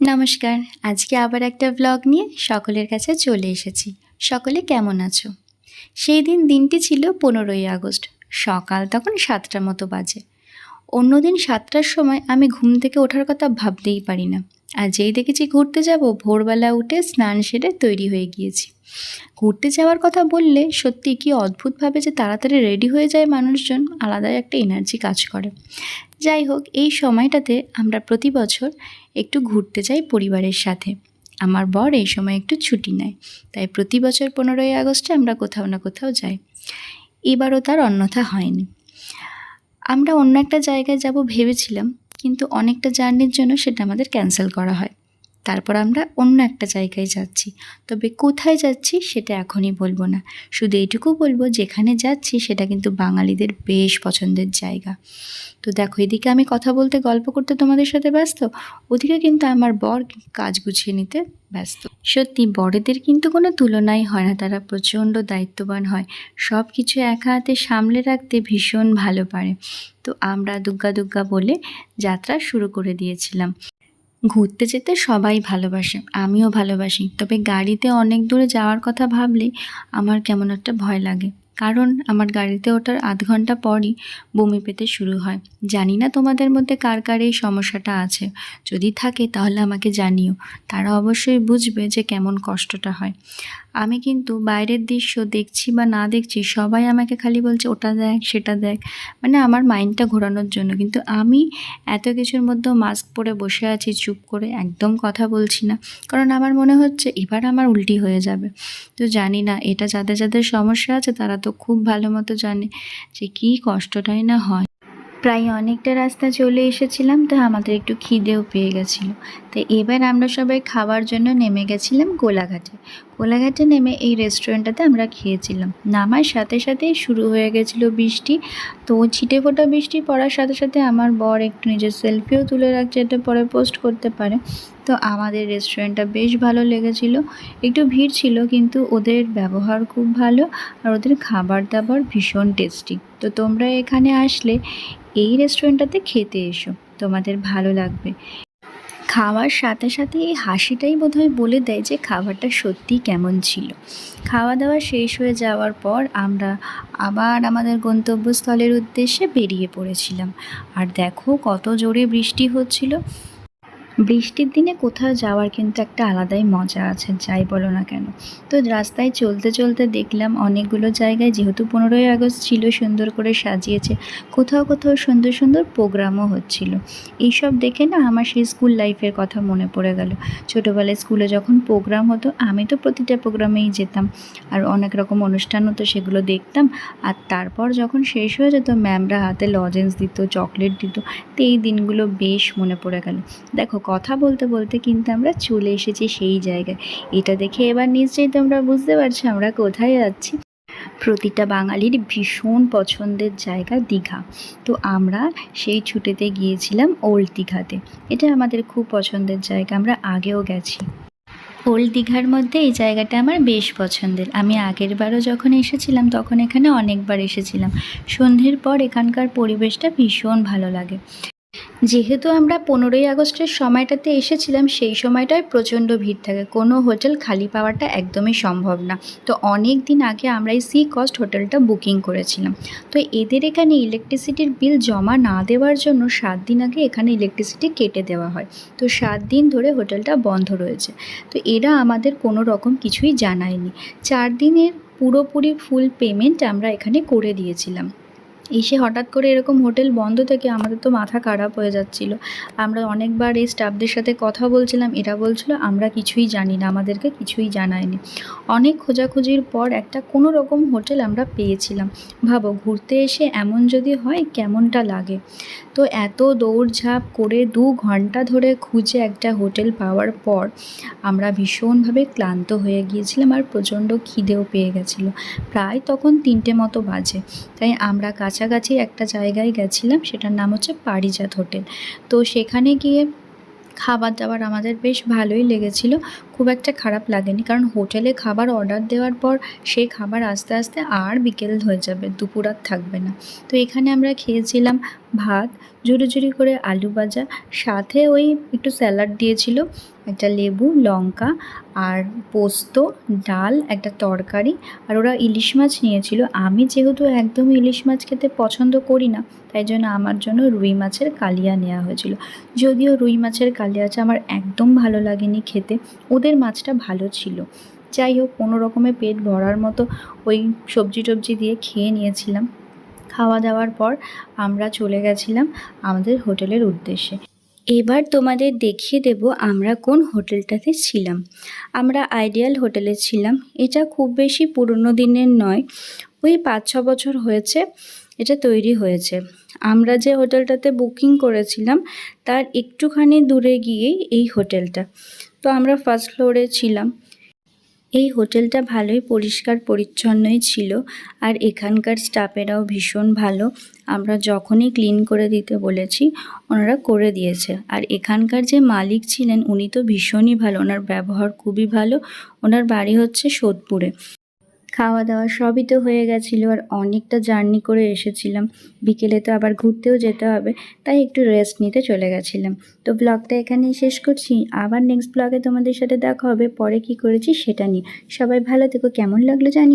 নমস্কার, আজকে আবার একটা ব্লগ নিয়ে সকলের কাছে চলে এসেছি। সকলে কেমন আছো? সেই দিন দিনটি ছিল পনেরোই আগস্ট, সকাল তখন সাতটার মতো বাজে। অন্যদিন সাতটার সময় আমি ঘুম থেকে ওঠার কথা ভাবতেই পারি না। আর যেই দেখেছি ঘুরতে যাব, ভোরবেলা উঠে স্নান সেরে তৈরি হয়ে গিয়েছি। ঘুরতে যাওয়ার কথা বললে সত্যি কি অদ্ভুতভাবে যে তাড়াতাড়ি রেডি হয়ে যায় মানুষজন আলাদাই একটা এনার্জি কাজ করে। যাই হোক, এই সময়টাতে আমরা প্রতি বছর একটু ঘুরতে যাই পরিবারের সাথে। আমার বর এই সময় একটু ছুটি নেয়, তাই প্রতি বছর পনেরোই আগস্টে আমরা কোথাও না কোথাও যাই। এবারও তার অন্যথা হয়নি। আমরা অন্য একটা জায়গায় যাব ভেবেছিলাম কিন্তু অনেকটা জার্নির জন্য সেটা আমাদের ক্যান্সেল করা হয়। তারপর আমরা অন্য একটা জায়গায় যাচ্ছি। তবে কোথায় যাচ্ছি সেটা এখনই বলব না। শুধু এইটুকু বলব, যেখানে যাচ্ছি সেটা কিন্তু বাঙালিদের বেশ পছন্দের জায়গা। তো দেখো, এদিকে আমি কথা বলতে, গল্প করতে তোমাদের সাথে ব্যস্ত, ওদিকে কিন্তু আমার বর কাজ গুছিয়ে নিতে ব্যস্ত। সত্যি, বড়দের কিন্তু কোনো তুলনাই হয় না, তারা প্রচণ্ড দায়িত্ববান হয়। সব কিছু একা হাতে সামলে রাখতে ভীষণ ভালো পারে। তো আমরা দুগ্গা দুগ্গা বলে যাত্রা শুরু করে দিয়েছিলাম। ঘুরতে যেতে সবাই ভালোবাসে, আমিও ভালোবাসি। তবে গাড়িতে অনেক দূরে যাওয়ার কথা ভাবলেই আমার কেমন একটা ভয় লাগে। কারণ আমার গাড়িতে ওঠার আধ ঘণ্টা পরই বমি পেতে শুরু হয়। জানি না তোমাদের মধ্যে কার কার এই সমস্যাটা আছে। যদি থাকে তাহলে আমাকে জানিও। তারা অবশ্যই বুঝবে যে কেমন কষ্টটা হয়। আমি কিন্তু বাইরের দৃশ্য দেখছি বা না দেখছি, সবাই আমাকে খালি বলছে, ওটা দেখ, সেটা দেখ। মানে আমার মাইন্ডটা ঘোরানোর জন্য। কিন্তু আমি এত কিছুর মধ্যেও মাস্ক পরে বসে আছি, চুপ করে, একদম কথা বলছি না। কারণ আমার মনে হচ্ছে, এবার আমার উল্টি হয়ে যাবে। তো জানি না, এটা যাদের যাদের সমস্যা আছে, তারা তো খুব ভালো মতো জানে যে কী কষ্টটাই না হয়। প্রায় অনেকটা রাস্তা চলে এসেছিলাম, তো আমাদের একটু খিদেও পেয়ে গেছিল। তো এবার আমরা সবাই খাওয়ার জন্য নেমে গেছিলাম কোলাঘাটে কোলাঘাটে নেমে এই রেস্টুরেন্টটাতে আমরা খেয়েছিলাম। নামার সাথে সাথেই শুরু হয়ে গেছিল বৃষ্টি। তো ছিটে ফোটা বৃষ্টি পড়ার সাথে সাথে আমার বর একটু নিজের সেলফিও তুলে রাখছে, এটা পরে পোস্ট করতে পারে। তো আমাদের রেস্টুরেন্টটা বেশ ভালো লেগেছিল। একটু ভিড় ছিল, কিন্তু ওদের ব্যবহার খুব ভালো আর ওদের খাবার দাবার ভীষণ টেস্টি তো তোমরা এখানে আসলে এই রেস্টুরেন্টটাতে খেতে এসো। তোমাদের ভালো লাগবে। খাওয়ার সাথে সাথে এই হাসিটাই বোধহয় বলে দেয় যে খাবারটা সত্যিই কেমন ছিল। খাওয়া দাওয়া শেষ হয়ে যাওয়ার পর আমরা আবার আমাদের গন্তব্যস্থলের উদ্দেশ্যে বেরিয়ে পড়েছিলাম। আর দেখো কত জোরে বৃষ্টি হচ্ছিল। বৃষ্টির দিনে কোথাও যাওয়ার কিন্তু একটা আলাদাই মজা আছে, যাই বলো না কেন। তো রাস্তায় চলতে চলতে দেখলাম অনেকগুলো জায়গায় যেহেতু পনেরোই আগস্ট ছিল, সুন্দর করে সাজিয়েছে, কোথাও কোথাও সুন্দর সুন্দর প্রোগ্রামও হচ্ছিল। এইসব দেখে না আমার সেই স্কুল লাইফের কথা মনে পড়ে গেল। ছোটোবেলায় স্কুলে যখন প্রোগ্রাম হতো, আমি তো প্রতিটা প্রোগ্রামেই যেতাম আর অনেক রকম অনুষ্ঠান হতো, সেগুলো দেখতাম। আর তারপর যখন শেষ হয়ে যেত, ম্যামরা হাতে লজেন্স দিত চকলেট দিত, তো এই দিনগুলো বেশ মনে পড়ে গেল। দেখো কথা বলতে বলতে কিন্তু আমরা চলে এসেছি সেই জায়গায়। এটা দেখে এবার নিশ্চয়ই তোমরা বুঝতে পারছ আমরা কোথায় যাচ্ছি। প্রতিটা বাঙালির ভীষণ পছন্দের জায়গা দীঘা। তো আমরা সেই ছুটেতে গিয়েছিলাম ওল্ড দীঘাতে। এটা আমাদের খুব পছন্দের জায়গা, আমরা আগেও গেছি। ওল্ড দীঘার মধ্যে এই জায়গাটা আমার বেশ পছন্দের। আমি আগের বারও যখন এসেছিলাম তখন এখানে অনেকবার এসেছিলাম। সন্ধ্যের পর এখানকার পরিবেশটা ভীষণ ভালো লাগে। যেহেতু আমরা পনেরোই আগস্টের সময়টাতে এসেছিলাম, সেই সময়টায় প্রচণ্ড ভিড় থাকে। কোনো হোটেল খালি পাওয়াটা একদমই সম্ভব না। তো অনেক দিন আগে আমরা এই সি কস্ট হোটেলটা বুকিং করেছিলাম। তো এদের এখানে ইলেকট্রিসিটির বিল জমা না দেওয়ার জন্য সাত দিন আগে এখানে ইলেকট্রিসিটি কেটে দেওয়া হয়। তো সাত দিন ধরে হোটেলটা বন্ধ রয়েছে। তো এরা আমাদের কোনো রকম কিছুই জানায়নি। চার দিনের পুরোপুরি ফুল পেমেন্ট আমরা এখানে করে দিয়েছিলাম। এসে হঠাৎ করে এরকম হোটেল বন্ধ থেকে আমাদের তো মাথা খারাপ হয়ে যাচ্ছিল। আমরা অনেকবার এই স্টাফদের সাথে কথা বলছিলাম, এরা বলছিল, আমরা কিছুই জানি না, আমাদেরকে কিছুই জানায়নি। অনেক খোঁজাখুঁজির পর একটা কোনো রকম হোটেল আমরা পেয়েছিলাম। ভাবো, ঘুরতে এসে এমন যদি হয়, কেমনটা লাগে? তো এত দৌড়ঝাঁপ করে দু ঘণ্টা ধরে খুঁজে একটা হোটেল পাওয়ার পর আমরা ভীষণভাবে ক্লান্ত হয়ে গিয়েছিলাম আর প্রচণ্ড খিদেও পেয়ে গেছিল। প্রায় তখন তিনটে মতো বাজে। তাই আমরা কাছাকাছি একটা জায়গায় গেছিলাম, সেটার নাম হচ্ছে পারিজাত হোটেল। তো সেখানে গিয়ে খাবার দাবার আমাদের বেশ ভালোই লেগেছিল। খুব একটা খারাপ লাগেনি। কারণ হোটেলে খাবার অর্ডার দেওয়ার পর সেই খাবার আস্তে আস্তে আর বিকেল হয়ে যাবে, দুপুর আর থাকবে না। তো এখানে আমরা খেয়েছিলাম ভাত ঝুড়ি ঝুড়ি করে আলু ভাজা, সাথে ওই একটু স্যালাড দিয়েছিল, একটা লেবু, লঙ্কা আর পোস্ত, ডাল, একটা তরকারি। আর ওরা ইলিশ মাছ নিয়েছিল। আমি যেহেতু একদম ইলিশ মাছ খেতে পছন্দ করি না, তাই জন্য আমার জন্য রুই মাছের কালিয়া নেওয়া হয়েছিল। যদিও রুই মাছের কালিয়াটা আমার একদম ভালো লাগেনি খেতে, ওদের মাছটা ভালো ছিল। যাই হোক, কোনো রকমে পেট ভরার মতো ওই সবজি টবজি দিয়ে খেয়ে নিয়েছিলাম। খাওয়া দাওয়ার পর আমরা চলে গেছিলাম আমাদের হোটেলের উদ্দেশ্যে। এবার তোমাদের দেখিয়ে দেব আমরা কোন হোটেলটাতে ছিলাম। আমরা আইডিয়াল হোটেলে ছিলাম। এটা খুব বেশি পুরনো দিনের নয়। ওই পাঁচ ছ বছর হয়েছে। এটা তৈরি হয়েছে। আমরা যে হোটেলটাতে বুকিং করেছিলাম, তার একটুখানি দূরে গিয়েই এই হোটেলটা। তো আমরা ফার্স্ট ফ্লোরে ছিলাম। এই হোটেলটা ভালোই পরিষ্কার পরিচ্ছন্নই ছিল, আর এখানকার স্টাফেরাও ভীষণ ভালো। আমরা যখনই ক্লিন করে দিতে বলেছি, ওনারা করে দিয়েছে। আর এখানকার যে মালিক ছিলেন, উনি তো ভীষণই ভালো। ওনার ব্যবহার খুবই ভালো। ওনার বাড়ি হচ্ছে সোদপুরে। খাওয়া দাওয়া সবই তো হয়ে গেছিল আর অনেকটা জার্নি করে এসেছিলাম। বিকেলে তো আবার ঘুরতেও যেতে হবে, তাই একটু রেস্ট নিতে চলে গেছিলাম। তো ব্লগটা এখানেই শেষ করছি। আবার নেক্সট ব্লগে তোমাদের সাথে দেখা হবে। পরে কি করেছি সেটা নিয়ে। সবাই ভালো থেকো। কেমন লাগল জানি